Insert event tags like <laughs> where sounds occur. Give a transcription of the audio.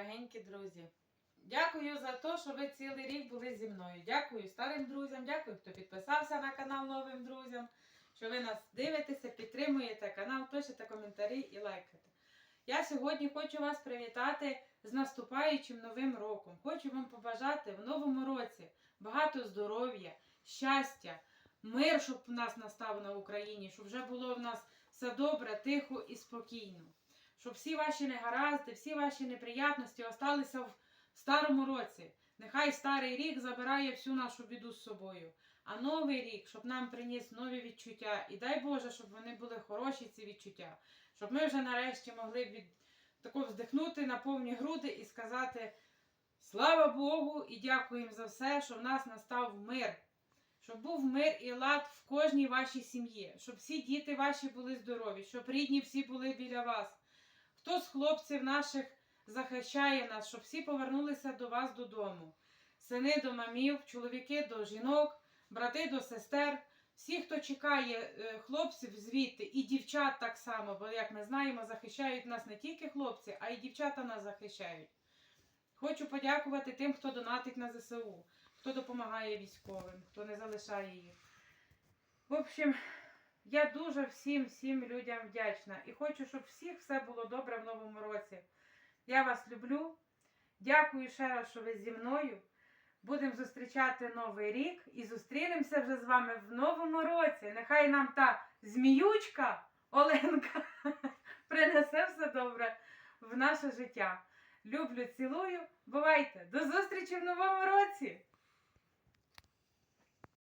дорогенькі друзі. Дякую за те, що ви цілий рік були зі мною. Дякую старим друзям, дякую, хто підписався на канал новим друзям, що ви нас дивитеся, підтримуєте канал, пишете коментарі і лайкаєте. Я сьогодні хочу вас привітати з наступаючим новим роком. Хочу вам побажати в новому році багато здоров'я, щастя, мир, щоб у нас настав на Україні, щоб вже було в нас все добре, тихо і спокійно. Щоб всі ваші негаразди, всі ваші неприятності осталися в старому році. Нехай старий рік забирає всю нашу біду з собою. А новий рік, щоб нам приніс нові відчуття. І дай Боже, щоб вони були хороші, ці відчуття. Щоб ми вже нарешті могли від тако вздихнути на повні груди і сказати слава Богу і дякуємо за все, що в нас настав мир. Щоб був мир і лад в кожній вашій сім'ї, щоб всі діти ваші були здорові, щоб рідні всі були біля вас. Хто з хлопців наших захищає нас, щоб всі повернулися до вас додому. Сини до мамів, чоловіки до жінок, брати до сестер. Всі, хто чекає е, хлопців звідти, і дівчат так само, бо, як ми знаємо, захищають нас не тільки хлопці, а й дівчата нас захищають. Хочу подякувати тим, хто донатить на ЗСУ, хто допомагає військовим, хто не залишає їх. В общем, я дуже всім всім людям вдячна і хочу, щоб всіх все було добре в новому році. Я вас люблю. Дякую ще раз, що ви зі мною. Будемо зустрічати новий рік і зустрінемося вже з вами в новому році. Нехай нам та зміючка Оленка <laughs> принесе все добре в наше життя. Люблю, цілую. Бувайте! До зустрічі в новому році!